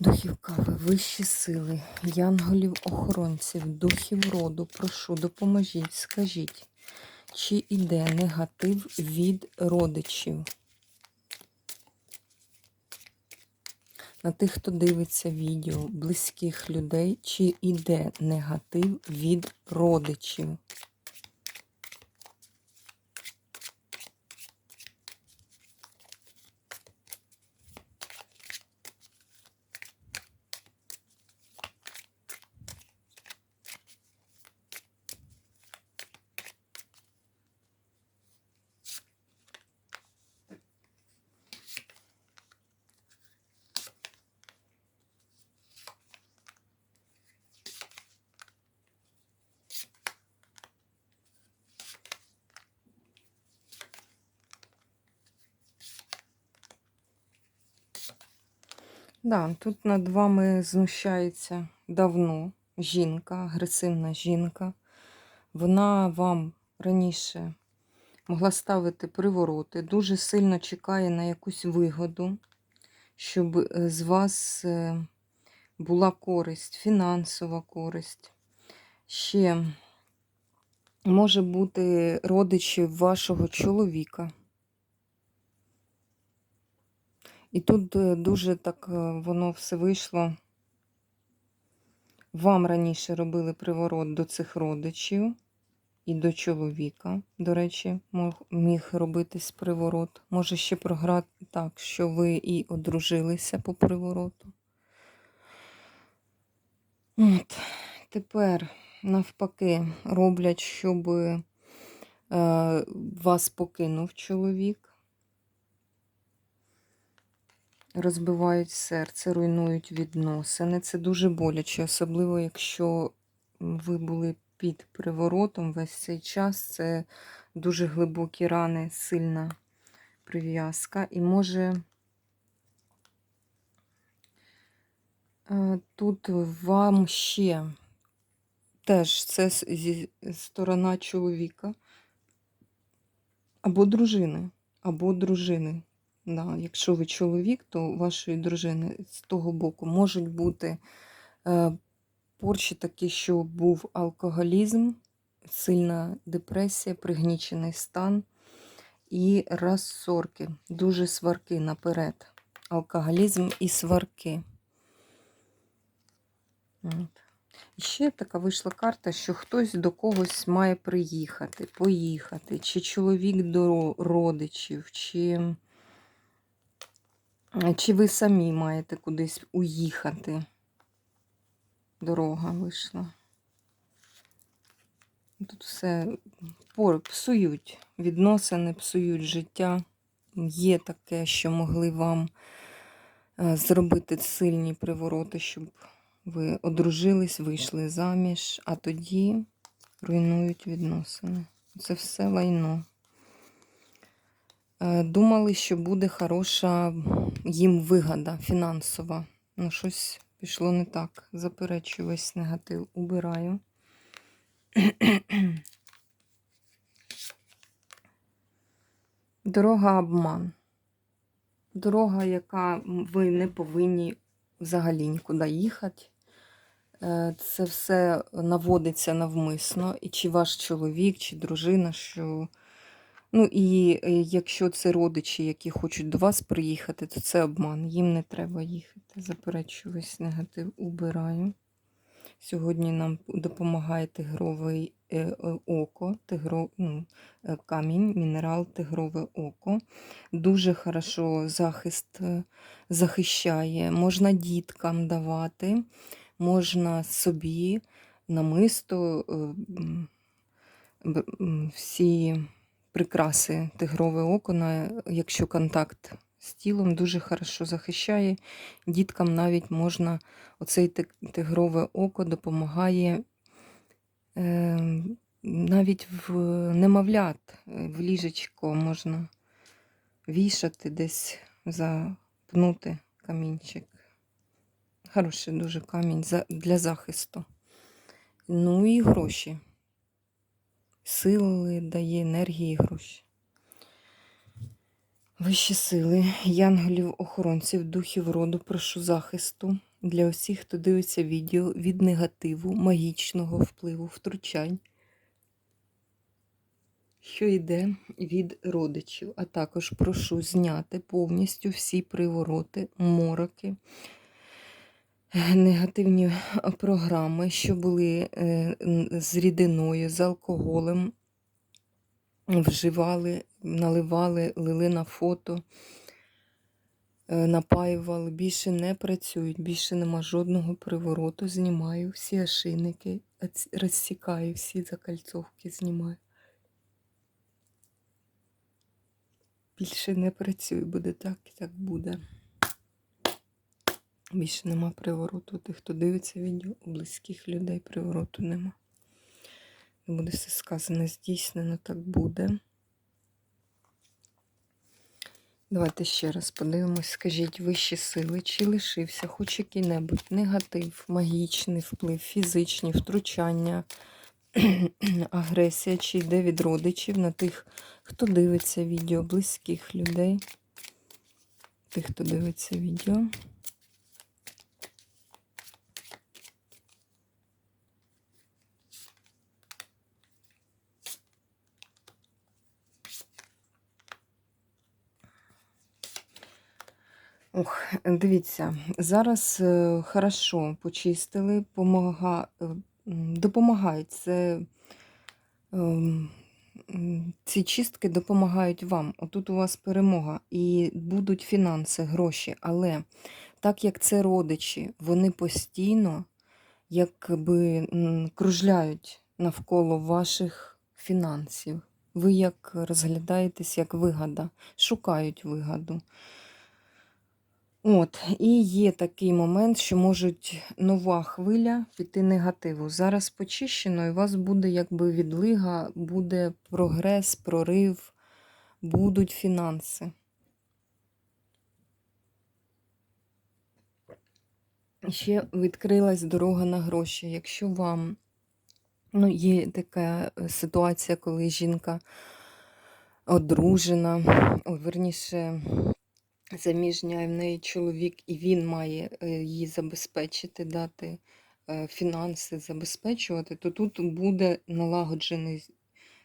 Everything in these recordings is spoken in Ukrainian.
Духів кави, вищі сили, янголів, охоронців, духів роду, прошу, допоможіть, скажіть, чи іде негатив від родичів? На тих, хто дивиться відео, близьких людей, чи іде негатив від родичів? Да, тут над вами знущається давно жінка, агресивна жінка. Вона вам раніше могла ставити привороти, дуже сильно чекає на якусь вигоду, щоб е, з вас е, була користь, фінансова користь. Ще може бути родичі вашого чоловіка. І тут е, дуже так е, воно все вийшло. Вам раніше робили приворот до цих родичів і до чоловіка, до речі, міг робитись приворот. Може ще програти так, що ви і одружилися по привороту. От. Тепер, навпаки, роблять, щоб е, вас покинув чоловік. Розбивають серце, руйнують відносини. Це дуже боляче, особливо якщо ви були під приворотом весь цей час. Це дуже глибокі рани, сильна прив'язка. І може е, тут вам ще теж це зі сторона чоловіка або дружини, або дружини. Да, якщо ви чоловік, то вашої дружини з того боку можуть бути е, порчі такі, що був алкоголізм, сильна депресія, пригнічений стан і розсорки, дуже сварки наперед. Алкоголізм і сварки. От. Ще така вийшла карта, що хтось до когось має приїхати, поїхати, чи чоловік до родичів, чи. Е, Чи ви самі маєте кудись уїхати? Дорога вийшла. Тут все псують відносини, псують життя. Є таке, що могли вам е, зробити сильні привороти, щоб ви одружились, вийшли заміж, а тоді руйнують відносини. Це все лайно. Е, Думали, що буде хороша їм вигода фінансова. Ну, щось пішло не так. Заперечую весь негатив. Убираю. Дорога обман. Дорога, яка ви не повинні взагалі нікуди їхати. Е, Це все наводиться навмисно. І чи ваш чоловік, чи дружина, що Ну і е, якщо це родичі, які хочуть до вас приїхати, то це обман. Їм не треба їхати. Заперечую весь негатив убираю. Сьогодні нам допомагає тигровий е, е, око, тигро, ну, камінь, мінерал, тигрове око. Дуже хорошо захист захищає. Можна діткам давати, можна собі намисто всі прикраси тигрове око, якщо контакт з тілом дуже хорошо захищає. Діткам навіть можна, оцей тигрове око допомагає е, навіть в немовлят, е, в ліжечко можна вішати десь, запнути камінчик. Хороший дуже камінь для захисту. Ну і гроші. Сили дає, енергії і гроші. Вищі сили, янголів, охоронців, духів роду, прошу захисту для усіх, хто дивиться відео від негативу, магічного впливу, втручань, що йде від родичів. А також прошу зняти повністю всі привороти, мороки, негативні програми, що були е, з рідиною, з алкоголем, вживали, наливали, лили на фото, е, напаювали. Більше не працюють, більше нема жодного привороту. Знімаю всі ошейники, розсікаю, всі закальцовки знімаю. Більше не працюю, буде так і так буде. Більше нема привороту. Тих, хто дивиться відео, у близьких людей привороту нема. Не буде все сказано, здійснено, так буде. Давайте ще раз подивимось. Скажіть, вищі сили, чи лишився хоч який-небудь негатив, магічний вплив, фізичні втручання, агресія, чи йде від родичів на тих, хто дивиться відео, близьких людей, тих, хто дивиться відео. Ох, дивіться, зараз е, хорошо почистили, помага, е, допомагають. Це, ем, ці чистки допомагають вам. Отут у вас перемога і будуть фінанси, гроші. Але так як це родичі, вони постійно якби кружляють навколо ваших фінансів. Ви як розглядаєтесь як вигода, шукають вигоду. От, і є такий момент, що можуть нова хвиля піти негативу. Зараз почищено, і у вас буде якби відлига, буде прогрес, прорив, будуть фінанси. Ще відкрилась дорога на гроші. Якщо вам ну, є така е, ситуація, коли жінка одружена, ой, верніше, заміжня, в неї чоловік, і він має е, її забезпечити, дати е, фінанси, забезпечувати, то тут буде налагоджений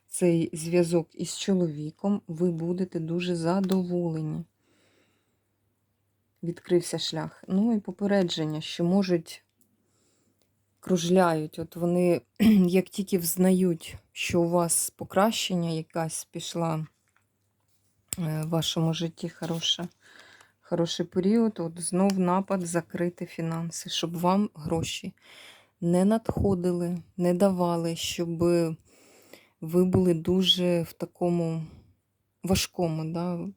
цей зв'язок із чоловіком, ви будете дуже задоволені. Відкрився шлях. Ну і попередження, що можуть кружляють. От вони, як тільки взнають, що у вас покращення якась пішла в вашому житті хороша, хороший період, от знов напад закрити фінанси, щоб вам гроші не надходили, не давали, щоб ви були дуже в такому важкому да,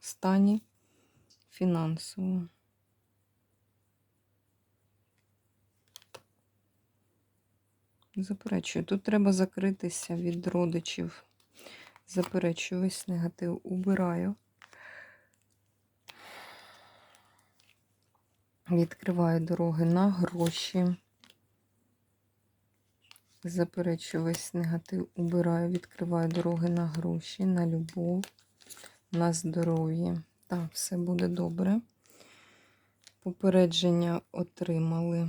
стані фінансово. Заперечую. Тут треба закритися від родичів. Заперечую весь негатив. Убираю. Відкриваю дороги на гроші. Заперечую весь негатив. Убираю, відкриваю дороги на гроші, на любов, на здоров'я. Так, все буде добре. Попередження отримали.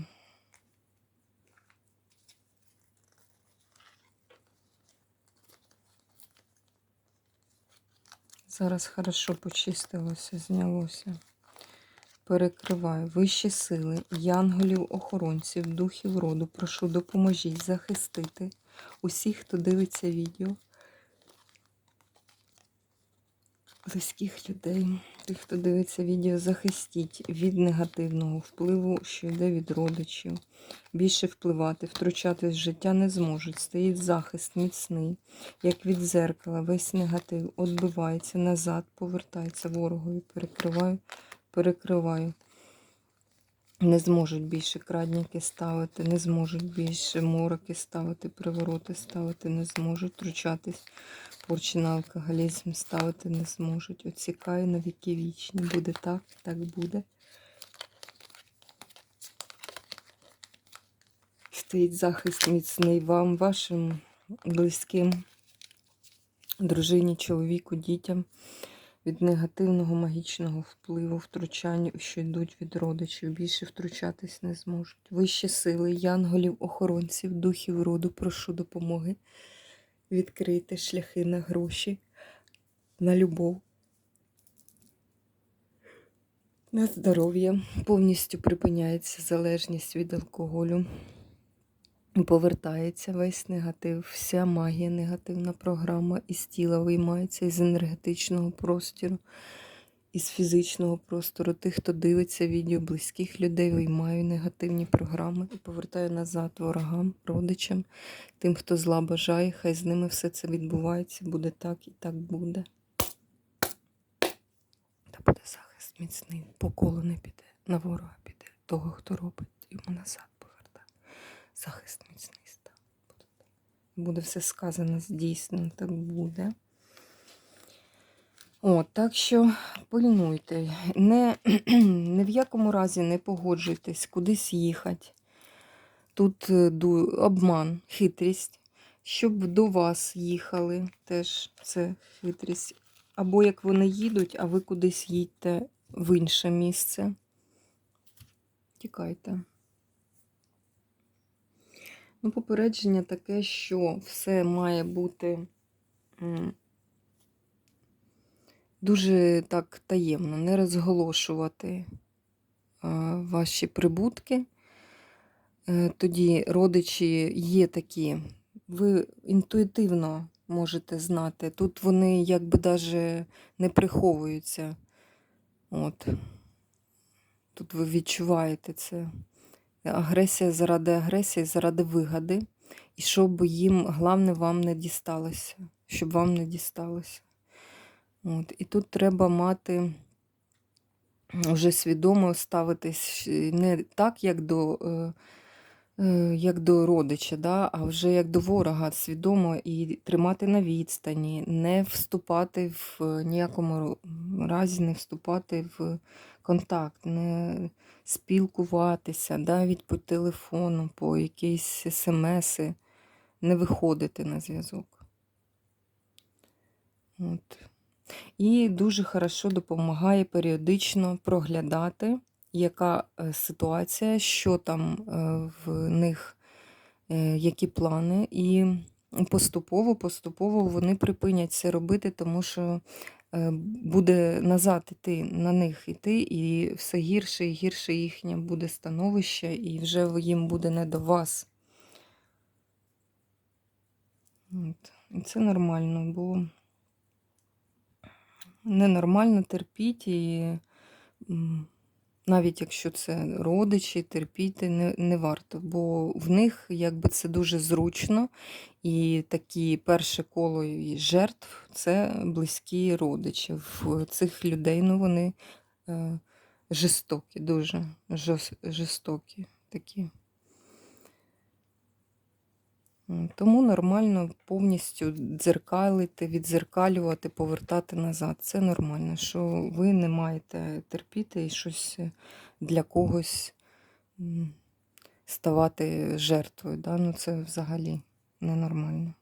Зараз хорошо почистилося, знялося. Перекриваю вищі сили, янголів, охоронців, духів роду. Прошу, допоможіть захистити усіх, хто дивиться відео. Близьких людей, тих, хто дивиться відео, захистіть від негативного впливу, що йде від родичів. Більше впливати, втручатись в життя не зможуть. Стоїть захист міцний, як від зеркала, весь негатив відбивається назад, повертається ворогові, перекриваю, перекриваю. Не зможуть більше крадніки ставити, не зможуть більше мороки ставити, привороти ставити, не зможуть втручатись порчі на алкоголізм ставити не зможуть. Оцікаю на віки вічні. Буде так, так буде. Стоїть захист міцний вам, вашим близьким, дружині, чоловіку, дітям від негативного магічного впливу, втручань, що йдуть від родичів. Більше втручатись не зможуть. Вищі сили, янголів, охоронців, духів роду, прошу допомоги відкрити шляхи на гроші, на любов, на здоров'я. Повністю припиняється залежність від алкоголю. Повертається весь негатив, вся магія, негативна програма із тіла виймається із енергетичного простору, із фізичного простору. Тих, хто дивиться відео близьких людей, виймаю негативні програми і повертаю назад ворогам, родичам, тим, хто зла бажає, хай з ними все це відбувається, буде так і так буде. Та буде захист міцний, по колу не піде, на ворога піде, того, хто робить, йому назад. Захист міцний став. Буде все сказано, здійснено, так буде. О, так що пильнуйте, не, ні в якому разі не погоджуйтесь кудись їхати. Тут е, обман, хитрість, щоб до вас їхали, теж це хитрість. Або як вони їдуть, а ви кудись їдьте в інше місце. Тікайте. Ну, попередження таке, що все має бути дуже так таємно, не розголошувати ваші прибутки. Е, Тоді родичі є такі, ви інтуїтивно можете знати. Тут вони якби даже не приховуються. От. Тут ви відчуваєте це. Агресія заради агресії, заради вигади. І щоб їм, головне, вам не дісталося. Щоб вам не дісталося. От. І тут треба мати вже свідомо ставитись е, не так, як до, е, е, як до родича, да, а вже як до ворога, свідомо і тримати на відстані, не вступати в ніякому разі, не вступати в контакт, не спілкуватися, навіть по телефону, по якісь смси, не виходити на зв'язок. От. І дуже хорошо допомагає періодично проглядати, яка е, ситуація, що там е, в них, е, які плани. І поступово, поступово вони припинять це робити, тому що буде назад іти на них іти, і все гірше і гірше їхнє буде становище, і вже їм буде не до вас. От. І це нормально, бо ненормально терпіть і навіть якщо це родичі, терпіти не, не варто, бо в них якби це дуже зручно, і такі перше коло жертв це близькі родичі. В цих людей ну, вони е, жорстокі, дуже жорстокі такі. Тому нормально повністю дзеркалити, відзеркалювати, повертати назад. Це нормально, що ви не маєте терпіти і щось е, для когось ставати жертвою. Да? Ну, це взагалі ненормально.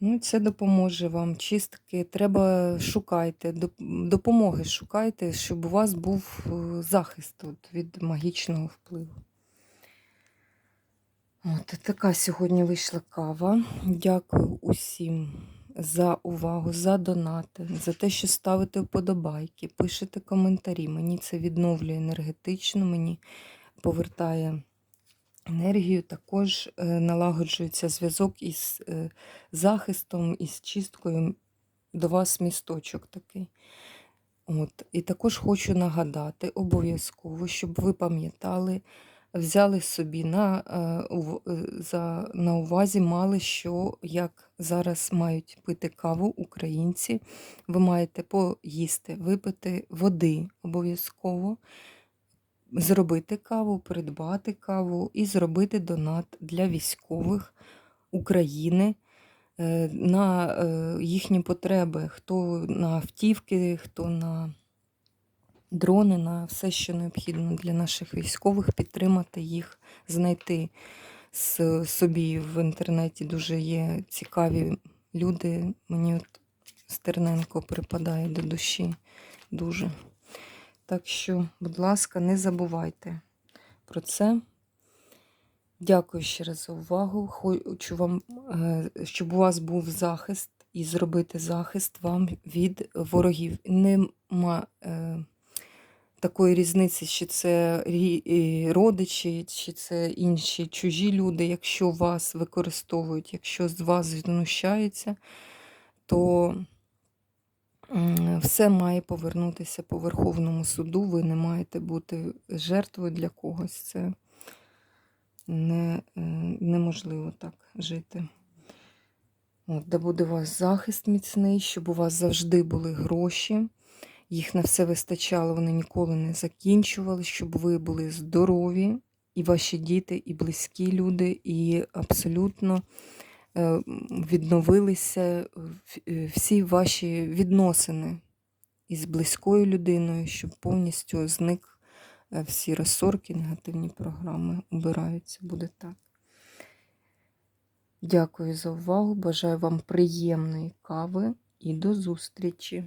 Ну, це допоможе вам. Чистки треба шукайте, допомоги шукайте, щоб у вас був е, захист від магічного впливу. От така сьогодні вийшла кава. Дякую усім за увагу, за донати, за те, що ставите вподобайки, пишете коментарі. Мені це відновлює енергетично, мені повертає енергію. Також е, налагоджується зв'язок із е, захистом, із чисткою. До вас місточок такий. От. І також хочу нагадати обов'язково, щоб ви пам'ятали, взяли собі на, е, е, за, на увазі, мали що, як зараз мають пити каву українці. Ви маєте поїсти, випити води обов'язково, зробити каву, придбати каву і зробити донат для військових України е, на їхні потреби, хто на автівки, хто на дрони, на все, що необхідно для наших військових, підтримати їх, знайти с- собі в інтернеті. Дуже є цікаві люди. Мені от Стерненко припадає до душі дуже. Так що, будь ласка, не забувайте про це. Дякую ще раз за увагу. Хочу вам, е, щоб у вас був захист і зробити захист вам від ворогів. Нема е, такої різниці, чи це родичі, чи це інші чужі люди. Якщо вас використовують, якщо з вас знущаються, то все має повернутися по Верховному суду. Ви не маєте бути жертвою для когось. Це не, е, неможливо так жити. От, де буде у вас захист міцний, щоб у вас завжди були гроші, їх на все вистачало, вони ніколи не закінчували, щоб ви були здорові, і ваші діти, і близькі люди, і абсолютно е, відновилися е, всі ваші відносини із близькою людиною, щоб повністю зник е, всі розсорки, негативні програми убираються. Буде так. Дякую за увагу. Бажаю вам приємної кави і до зустрічі!